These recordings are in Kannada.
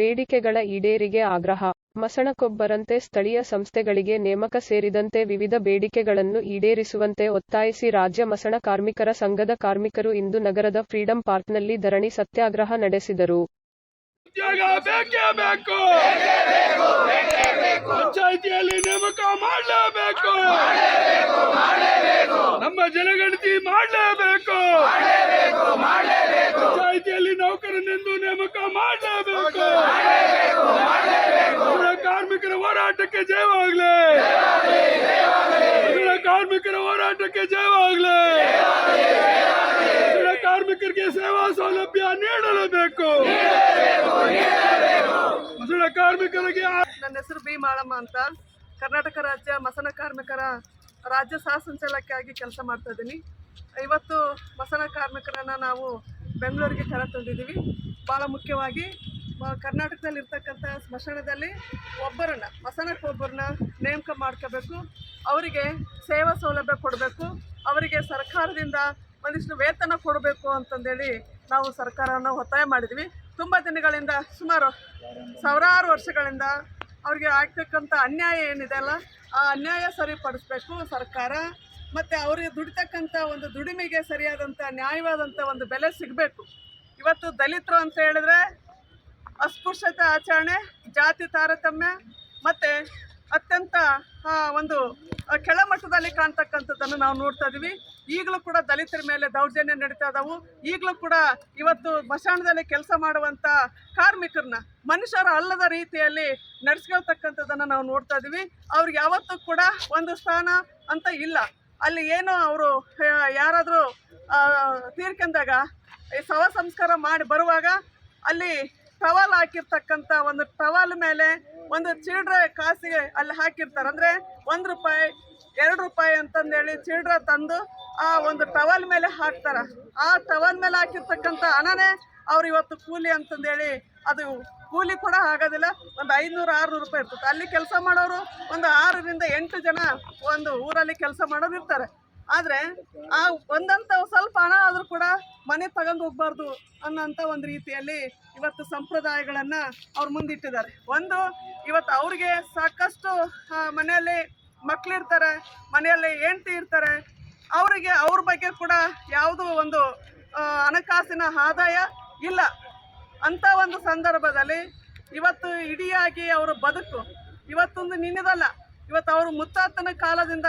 ಬೇಡಿಕೆಗಳ ಈಡೇರಿಗೆ ಆಗ್ರಹ. ಮಸಣಕೊಬ್ಬರಂತೆ ಸ್ಥಳೀಯ ಸಂಸ್ಥೆಗಳಿಗೆ ನೇಮಕ ಸೇರಿದಂತೆ ವಿವಿಧ ಬೇಡಿಕೆಗಳನ್ನು ಈಡೇರಿಸುವಂತೆ ಒತ್ತಾಯಿಸಿ ರಾಜ್ಯ ಮಸಣ ಕಾರ್ಮಿಕರ ಸಂಘದ ಕಾರ್ಮಿಕರು ಇಂದು ನಗರದ ಫ್ರೀಡಂ ಪಾರ್ಕ್ನಲ್ಲಿ ಧರಣಿ ಸತ್ಯಾಗ್ರಹ ನಡೆಸಿದರು. ನಮ್ಮ ಜನಗಣತಿ ಮಾಡಲೇಬೇಕು. ಪಂಚಾಯಿತಿಯಲ್ಲಿ ನೌಕರನೆಂದು ನೇಮಕ ಮಾಡಲೇಬೇಕು. ಕಾರ್ಮಿಕರ ಹೋರಾಟಕ್ಕೆ ಜಯವಾಗ್ಲಿ ಕಾರ್ಮಿಕರ ಹೋರಾಟಕ್ಕೆ ಜಯವಾಗ್ಲಿ ಕಾರ್ಮಿಕರಿಗೆ ಸೇವಾ ಸೌಲಭ್ಯ ನೀಡಲೇಬೇಕು. ಕಾರ್ಮಿಕರಿಗೆ ನನ್ನ ಹೆಸರು ಬಿ ಮಾಳಮ್ಮ ಅಂತ. ಕರ್ನಾಟಕ ರಾಜ್ಯ ಮಸನ ಕಾರ್ಮಿಕರ ರಾಜ್ಯ ಸಹ ಸಂಚಾಲಕಿಯಾಗಿ ಕೆಲಸ ಮಾಡ್ತಾ ಇದ್ದೀನಿ. ಇವತ್ತು ಮಸನ ಕಾರ್ಮಿಕರನ್ನು ನಾವು ಬೆಂಗಳೂರಿಗೆ ಕರೆ ತಂದಿದ್ದೀವಿ ಭಾಳ ಮುಖ್ಯವಾಗಿ ಕರ್ನಾಟಕದಲ್ಲಿ ಇರ್ತಕ್ಕಂಥ ಸ್ಮಶಾನದಲ್ಲಿ ಒಬ್ಬರನ್ನ ಮಸನಕ್ಕೆ ಒಬ್ಬರನ್ನ ನೇಮಕ ಮಾಡ್ಕೋಬೇಕು. ಅವರಿಗೆ ಸೇವಾ ಸೌಲಭ್ಯ ಕೊಡಬೇಕು. ಅವರಿಗೆ ಸರ್ಕಾರದಿಂದ ಒಂದಿಷ್ಟು ವೇತನ ಕೊಡಬೇಕು ಅಂತಂದೇಳಿ ನಾವು ಸರ್ಕಾರವನ್ನು ಒತ್ತಾಯ ಮಾಡಿದ್ವಿ. ತುಂಬ ದಿನಗಳಿಂದ, ಸುಮಾರು ಸಾವಿರಾರು ವರ್ಷಗಳಿಂದ ಅವ್ರಿಗೆ ಆಗ್ತಕ್ಕಂಥ ಅನ್ಯಾಯ ಏನಿದೆ ಅಲ್ಲ, ಆ ಅನ್ಯಾಯ ಸರಿಪಡಿಸ್ಬೇಕು ಸರ್ಕಾರ. ಮತ್ತು ಅವರಿಗೆ ದುಡಿತಕ್ಕಂಥ ಒಂದು ದುಡಿಮೆಗೆ ಸರಿಯಾದಂಥ ನ್ಯಾಯವಾದಂಥ ಒಂದು ಬೆಲೆ ಸಿಗಬೇಕು. ಇವತ್ತು ದಲಿತರು ಅಂತ ಹೇಳಿದ್ರೆ ಅಸ್ಪೃಶ್ಯತೆ ಆಚರಣೆ, ಜಾತಿ ತಾರತಮ್ಯ ಮತ್ತು ಅತ್ಯಂತ ಒಂದು ಕೆಳಮಟ್ಟದಲ್ಲಿ ಕಾಣ್ತಕ್ಕಂಥದ್ದನ್ನು ನಾವು ನೋಡ್ತಾ ಇದ್ದೀವಿ ಈಗಲೂ ಕೂಡ ದಲಿತರ ಮೇಲೆ ದೌರ್ಜನ್ಯ ನಡೀತಾ ಇದ್ದಾವು ಈಗಲೂ ಕೂಡ ಇವತ್ತು ಮಶಾಣದಲ್ಲಿ ಕೆಲಸ ಮಾಡುವಂಥ ಕಾರ್ಮಿಕರನ್ನ, ಮನುಷ್ಯರ ಅಲ್ಲದ ರೀತಿಯಲ್ಲಿ ನಡೆಸ್ಕೊಳ್ತಕ್ಕಂಥದ್ದನ್ನು ನಾವು ನೋಡ್ತಾ ಇದ್ದೀವಿ ಅವ್ರಿಗೆ ಯಾವತ್ತೂ ಕೂಡ ಒಂದು ಸ್ಥಾನ ಅಂತ ಇಲ್ಲ. ಅಲ್ಲಿ ಏನೋ ಅವರು ಯಾರಾದರೂ ತೀರ್ಕೊಂಡಾಗ ಸವ ಸಂಸ್ಕಾರ ಮಾಡಿ ಬರುವಾಗ ಅಲ್ಲಿ ಟವಲ್ ಹಾಕಿರ್ತಕ್ಕಂಥ ಒಂದು ಟವಲ್ ಮೇಲೆ ಒಂದು ಚಿಲ್ಡ್ರೆ ಕಾಸಿಗೆ ಅಲ್ಲಿ ಹಾಕಿರ್ತಾರೆ. ಅಂದರೆ ಒಂದು ರೂಪಾಯಿ, ಎರಡು ರೂಪಾಯಿ ಅಂತಂದೇಳಿ ಚಿಲ್ಡ್ರೆ ತಂದು ಆ ಒಂದು ಟವಲ್ ಮೇಲೆ ಹಾಕ್ತಾರೆ. ಆ ಟವಲ್ ಮೇಲೆ ಹಾಕಿರ್ತಕ್ಕಂಥ ಹಣನೇ ಅವ್ರು ಇವತ್ತು ಕೂಲಿ ಅಂತಂದೇಳಿ ಅದು ಕೂಲಿ ಕೂಡ ಆಗೋದಿಲ್ಲ. ಒಂದು ಐನೂರು ಆರುನೂರು ರೂಪಾಯಿ ಇರ್ತದೆ. ಅಲ್ಲಿ ಕೆಲಸ ಮಾಡೋರು ಒಂದು ಆರರಿಂದ ಎಂಟು ಜನ ಒಂದು ಊರಲ್ಲಿ ಕೆಲಸ ಮಾಡೋರು ಇರ್ತಾರೆ. ಆದರೆ ಆ ಒಂದಂತ ಸ್ವಲ್ಪ ಹಣ ಆದರೂ ಕೂಡ ಮನೆ ತಗೊಂಡು ಹೋಗ್ಬಾರ್ದು ಅನ್ನೋಂಥ ಒಂದು ರೀತಿಯಲ್ಲಿ ಇವತ್ತು ಸಂಪ್ರದಾಯಗಳನ್ನು ಅವ್ರು ಮುಂದಿಟ್ಟಿದ್ದಾರೆ. ಒಂದು, ಇವತ್ತು ಅವ್ರಿಗೆ ಸಾಕಷ್ಟು ಮನೆಯಲ್ಲಿ ಮಕ್ಕಳಿರ್ತಾರೆ ಮನೆಯಲ್ಲಿ ಹೆಂಡತಿ ಇರ್ತಾರೆ, ಅವರಿಗೆ ಅವ್ರ ಬಗ್ಗೆ ಕೂಡ ಯಾವುದೋ ಒಂದು ಹಣಕಾಸಿನ ಆದಾಯ ಇಲ್ಲ. ಅಂಥ ಒಂದು ಸಂದರ್ಭದಲ್ಲಿ ಇವತ್ತು ಇಡಿಯಾಗಿ ಅವರ ಬದುಕು, ಇವತ್ತೊಂದು ನಿನ್ನದಲ್ಲ. ಇವತ್ತು ಅವರು ಮುತ್ತಾತನ ಕಾಲದಿಂದ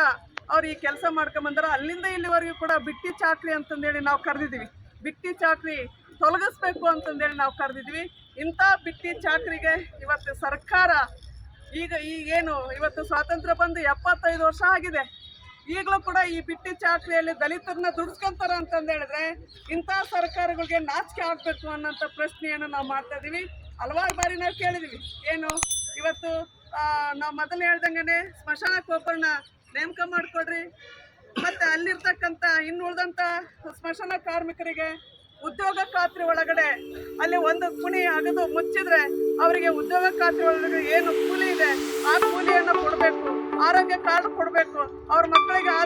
ಅವ್ರು ಈ ಕೆಲಸ ಮಾಡ್ಕೊಂಬಂದಾರ ಅಲ್ಲಿಂದ ಇಲ್ಲಿವರೆಗೂ ಕೂಡ ಬಿಟ್ಟಿ ಚಾಕ್ರಿ ಅಂತಂದೇಳಿ ನಾವು ಕರೆದಿದ್ದೀವಿ. ಬಿಟ್ಟಿ ಚಾಕ್ರಿ ತೊಲಗಿಸ್ಬೇಕು ಅಂತಂದೇಳಿ ನಾವು ಕರೆದಿದ್ವಿ ಇಂಥ ಬಿಟ್ಟಿ ಚಾಕ್ರಿಗೆ ಇವತ್ತು ಸರ್ಕಾರ ಈಗ ಈಗೇನು ಇವತ್ತು ಸ್ವಾತಂತ್ರ್ಯ ಬಂದು ಎಪ್ಪತ್ತೈದು ವರ್ಷ ಆಗಿದೆ. ಈಗಲೂ ಕೂಡ ಈ ಬಿಟ್ಟಿ ಚಾಕ್ರಿಯಲ್ಲಿ ದಲಿತರನ್ನ ದುಡಿಸ್ಕೊಂತಾರ ಅಂತಂದು ಹೇಳಿದ್ರೆ ಇಂಥ ಸರ್ಕಾರಗಳಿಗೆ ನಾಚಿಕೆ ಆಗಬೇಕು ಅನ್ನೋಂಥ ಪ್ರಶ್ನೆಯನ್ನು ನಾವು ಮಾಡ್ತಾ ಇದ್ದೀವಿ. ಹಲವಾರು ಬಾರಿ ನಾವು ಕೇಳಿದ್ದೀವಿ. ಏನು, ಇವತ್ತು ನಾವು ಮೊದಲು ಹೇಳ್ದಂಗೆ ಸ್ಮಶಾನ ಒಬ್ಬರನ್ನ ನೇಮಕ ಮಾಡಿಕೊಡ್ರಿ ಮತ್ತು ಅಲ್ಲಿರ್ತಕ್ಕಂಥ ಇನ್ನುಳಿದಂಥ ಸ್ಮಶಾನ ಕಾರ್ಮಿಕರಿಗೆ ಉದ್ಯೋಗ ಖಾತ್ರಿ ಒಳಗಡೆ ಅಲ್ಲಿ ಒಂದು ಕುಣಿ ಅಗದು ಮುಚ್ಚಿದ್ರೆ ಅವರಿಗೆ ಉದ್ಯೋಗ ಖಾತ್ರಿ ಒಳಗಡೆ ಏನು ಕೂಲಿ ಇದೆ, ಆ ಕೂಲಿಯನ್ನು ಕೊಡಬೇಕು, ಆರೋಗ್ಯ ಕಾರ್ಡ್ ಕೊಡಬೇಕು, ಅವ್ರ ಮಕ್ಕಳಿಗೆ ಆ